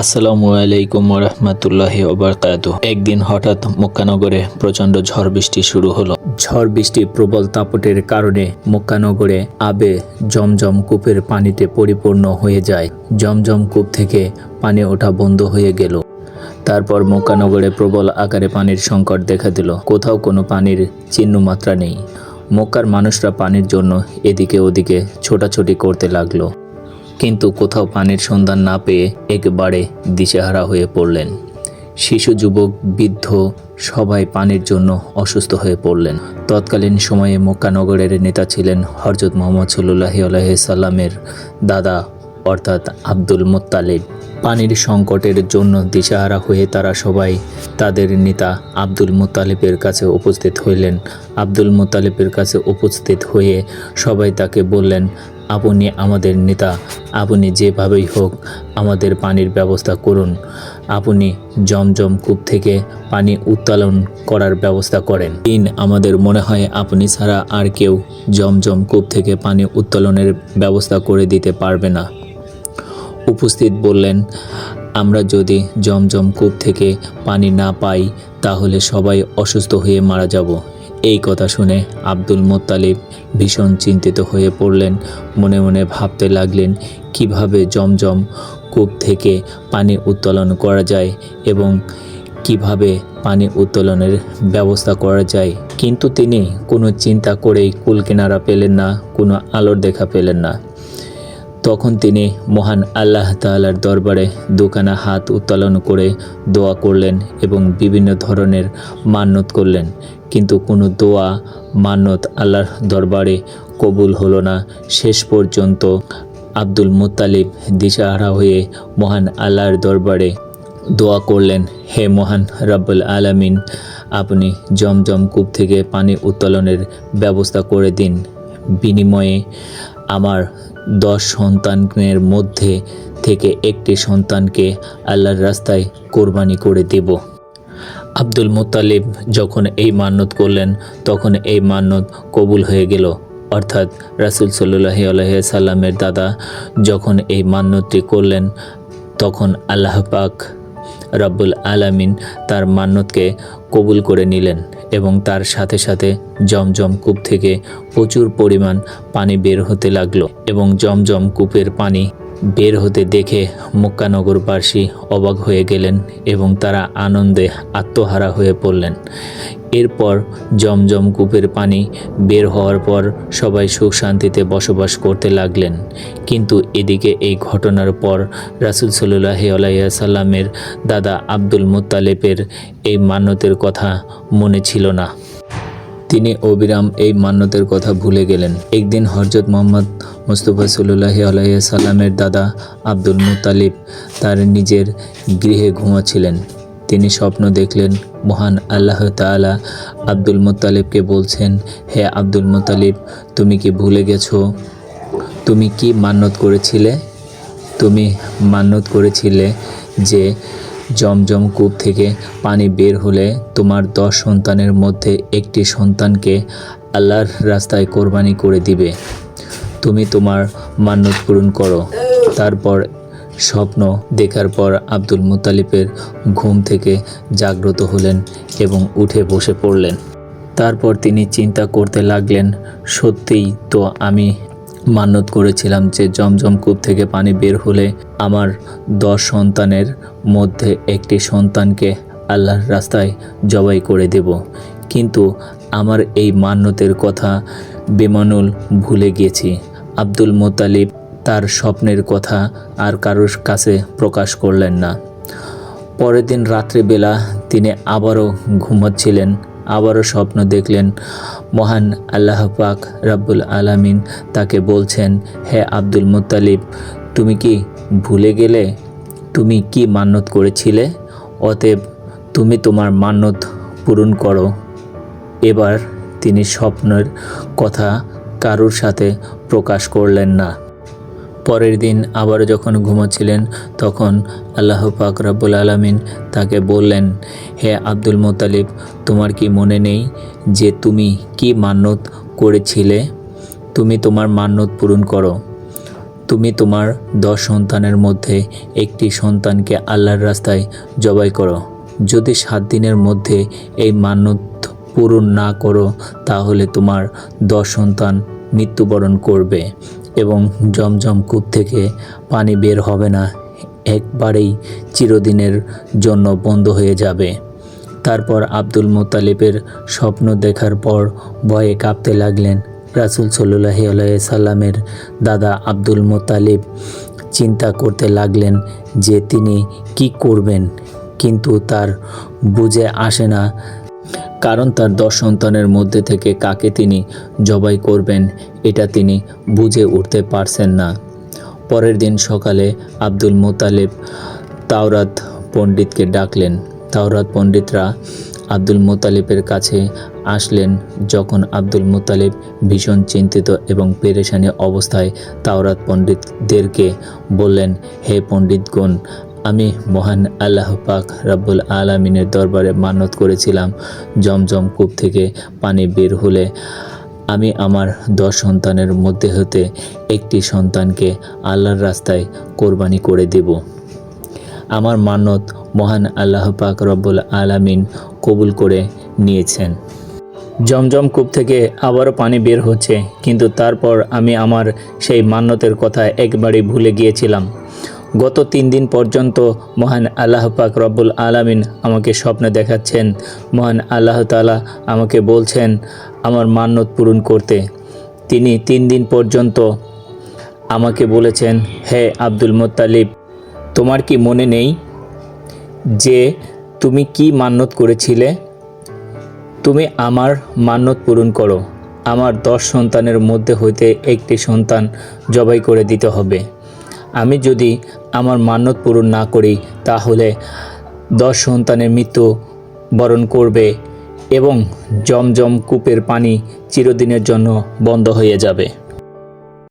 আসসালামু আলাইকুম রহমতুল্লাহ ওবরকাত একদিন হঠাৎ মক্কানগরে প্রচণ্ড ঝড় বৃষ্টি শুরু হলো। ঝড় বৃষ্টি প্রবল তাপটের কারণে মক্কানগরে আবে জমজম কূপের পানিতে পরিপূর্ণ হয়ে যায়। জমজম কূপ থেকে পানি ওঠা বন্ধ হয়ে গেল। তারপর মক্কানগরে প্রবল আকারে পানির সংকট দেখা দিল। কোথাও কোনো পানির চিহ্ন মাত্রা নেই। মক্কার মানুষরা পানির জন্য এদিকে ওদিকে ছোটাছুটি করতে লাগল। কিন্তু কোথাও পানির সন্ধান না পেয়ে একেবারে দিশেহারা হয়ে পড়লেন। শিশু, যুবক, বৃদ্ধ সবাই পানির জন্য অসুস্থ হয়ে পড়লেন। তৎকালীন সময়ে মক্কানগরের নেতা ছিলেন হরজত মোহাম্মদ সাল্লাহ সাল্লামের দাদা, অর্থাৎ আব্দুল মোত্তালিব। পানির সংকটের জন্য দিশাহারা হয়ে তারা সবাই তাদের নেতা আব্দুল মোত্তালিবের কাছে উপস্থিত হইলেন। আব্দুল মোত্তালিবের কাছে উপস্থিত হয়ে সবাই তাকে বললেন আপনি আমাদের নেতা। আপনি যেভাবেই হোক আমাদের পানির ব্যবস্থা করুন। আপনি জমজম কূপ থেকে পানি উত্তোলন করার ব্যবস্থা করেন। তিন আমাদের মনে হয় আপনি ছাড়া আর কেউ জমজম কূপ থেকে পানি উত্তোলনের ব্যবস্থা করে দিতে পারবে না। উপস্থিত বললেন, আমরা যদি জমজম কূপ থেকে পানি না পাই, তাহলে সবাই অসুস্থ হয়ে মারা যাব। এই কথা শুনে আব্দুল মোত্তালিব ভীষণ চিন্তিত হয়ে পড়লেন। মনে মনে ভাবতে লাগলেন, কীভাবে জমজম কূপ থেকে পানি উত্তোলন করা যায় এবং কীভাবে পানি উত্তোলনের ব্যবস্থা করা যায়। কিন্তু তিনি কোনো চিন্তা করেই কুল কিনারা পেলেন না, কোনো আলোর দেখা পেলেন না। তখন তিনি মহান আল্লাহ তাআলার দরবারে দুখানা হাত উত্তোলন করে দোয়া করলেন এবং বিভিন্ন ধরনের মান্যত করলেন। কিন্তু কোনো দোয়া মান্যত আল্লাহর দরবারে কবুল হলো না। শেষ পর্যন্ত আব্দুল মুত্তালিব দিশাহারা হয়ে মহান আল্লাহর দরবারে দোয়া করলেন, হে মহান রব্বুল আলামিন, আপনি জমজম কূপ থেকে পানি উত্তোলনের ব্যবস্থা করে দিন। বিনিময়ে আমার দশ সন্তানের মধ্যে থেকে একটি সন্তানকে আল্লাহর রাস্তায় কোরবানি করে দেব। আব্দুল মুত্তালিব যখন এই মান্যত করলেন, তখন এই মান্যত কবুল হয়ে গেল। অর্থাৎ রাসুল সাল্লাহ আলহ সাল্লামের দাদা যখন এই মান্যতটি করলেন, তখন আল্লাহ পাক রব্বুল আলামিন তার মান্যতকে কবুল করে নিলেন। এবং তার সাথে সাথে জমজম কূপ থেকে প্রচুর পরিমাণ পানি বের হতে লাগল এবং জমজম কূপের পানি বের হতে দেখে মক্কানগরবাসী অবাক হয়ে গেলেন এবং তারা আনন্দে আত্মহারা হয়ে পড়লেন। এরপর জমজম কূপের পানি বের হওয়ার পর সবাই সুখ শান্তিতে বসবাস করতে লাগলেন। কিন্তু এদিকে এই ঘটনার পর রাসুল সাল্লাহ আলাইসাল্লামের দাদা আব্দুল মুত্তালেবের এই মান্যতের কথা মনে ছিল না। তিনি অবিরাম এই মান্যতের কথা ভুলে গেলেন। একদিন হরজত মোহাম্মদ মুস্তফা সাল্লাহ আলাইসাল্লামের দাদা আব্দুল মুতালিব তার নিজের গৃহে ঘুমাচ্ছিলেন। তিনি স্বপ্ন দেখলেন। মহান আল্লাহ তাআলা আব্দুল মুতালিবকে বলছেন, হে আব্দুল মুতালিব তুমি কি ভুলে গেছো? তুমি কি মান্যত করেছিলে? তুমি মান্যত করেছিলে যে জমজম কূপ থেকে পানি বের হলে তোমার দশ সন্তানের মধ্যে একটি সন্তানকে আল্লাহর রাস্তায় কোরবানি করে দিবে। তুমি তোমার মান্যত পূরণ করো। তারপর স্বপ্ন দেখার পর আব্দুল মুতালিবের ঘুম থেকে জাগ্রত হলেন এবং উঠে বসে পড়লেন। তারপর তিনি চিন্তা করতে লাগলেন, সত্যিই তো আমি মান্যত করেছিলাম যে জমজম কূপ থেকে পানি বের হলে আমার দশ সন্তানের মধ্যে একটি সন্তানকে আল্লাহর রাস্তায় জবাই করে দেব। কিন্তু আমার এই মান্যতের কথা বেমানুল ভুলে গিয়েছি আব্দুল মোতালিব তার স্বপ্নের কথা আর কারোর কাছে প্রকাশ করলেন না। পরের দিন রাত্রিবেলা তিনি আবারও ঘুমাচ্ছিলেন, আবারও স্বপ্ন দেখলেন। মহান আল্লাহ পাক রাব্বুল আলামিন তাকে বলছেন, হে আব্দুল মুত্তালিব, তুমি কি ভুলে গেলে? তুমি কি মান্যত করেছিলে? অতএব তুমি তোমার মান্যত পূরণ করো। এবার তিনি স্বপ্নের কথা কারোর সাথে প্রকাশ করলেন না। পরের দিন আবার যখন ঘুমাচ্ছিলেন, তখন আল্লাহ পাক রাব্বুল আলামিন তাকে বললেন, হে আব্দুল মোতালিব, তোমার কি মনে নেই যে তুমি কি মান্যত করেছিলে? তুমি তোমার মান্যত পূরণ করো। তুমি তোমার দশ সন্তানের মধ্যে একটি সন্তানকে আল্লাহর রাস্তায় জবাই করো। যদি সাত দিনের মধ্যে এই মান্যত পূরণ না করো, তাহলে তোমার দশ সন্তান মৃত্যুবরণ করবে। এবং জমজম কূপ থেকে পানি বের হবে না। একবারেই চিরদিনের জন্য বন্ধ হয়ে যাবে। তারপর আব্দুল মোতালিবের স্বপ্ন দেখার পর ভয়ে কাঁপতে লাগলেন রাসুল সাল্লাহি সাল্লামের দাদা আব্দুল মোতালিব চিন্তা করতে লাগলেন যে তিনি কি করবেন, কিন্তু তার বুঝে আসে না কারণ তার দশ সন্তানের মধ্যে থেকে কাকে তিনি জবাই করবেন, এটা তিনি বুঝে উঠতে পারছেন না। পরের দিন সকালে আব্দুল মোতালেব তাওরাত পণ্ডিতকে ডাকলেন। তাওরাত পণ্ডিতরা আব্দুল মোতালিবের কাছে আসলেন যখন আব্দুল মোতালিব ভীষণ চিন্তিত এবং পেরেশানি অবস্থায় তাওরাত পণ্ডিতদেরকে বললেন, হে পণ্ডিতগণ আমি মহান আল্লাহ পাক রাব্বুল আলমিনের দরবারে মানত করেছিলাম জমজম কূপ থেকে পানি বের হলে। আমি আমার দশ সন্তানের মধ্যে হতে একটি সন্তানকে আল্লাহর রাস্তায় কোরবানি করে দেব। আমার মানত মহান আল্লাহ পাক রব্বুল আলামিন কবুল করে নিয়েছেন। জমজম কূপ থেকে আবারও পানি বের হচ্ছে, কিন্তু তারপর আমি আমার সেই মান্যতের কথা একবারেই ভুলে গিয়েছিলাম। গত তিন দিন পর্যন্ত মহান আল্লাহ পাক রব্বুল আলামিন আমাকে স্বপ্নে দেখাচ্ছেন। মহান আল্লাহ তালা আমাকে বলছেন, আমার মান্যত পূরণ করতে। তিনি তিন দিন পর্যন্ত আমাকে বলেছেন, হে আব্দুল মোত্তালিব, তোমার কি মনে নেই যে তুমি কি মান্যত করেছিলে? তুমি আমার মান্যত পূরণ করো। আমার দশ সন্তানের মধ্যে হইতে একটি সন্তান জবাই করে দিতে হবে। আমি যদি আমার মান্যত পূরণ না করি, তাহলে দশ সন্তানের মৃত্যু বরণ করবে এবং জমজম কূপের পানি চিরদিনের জন্য বন্ধ হয়ে যাবে।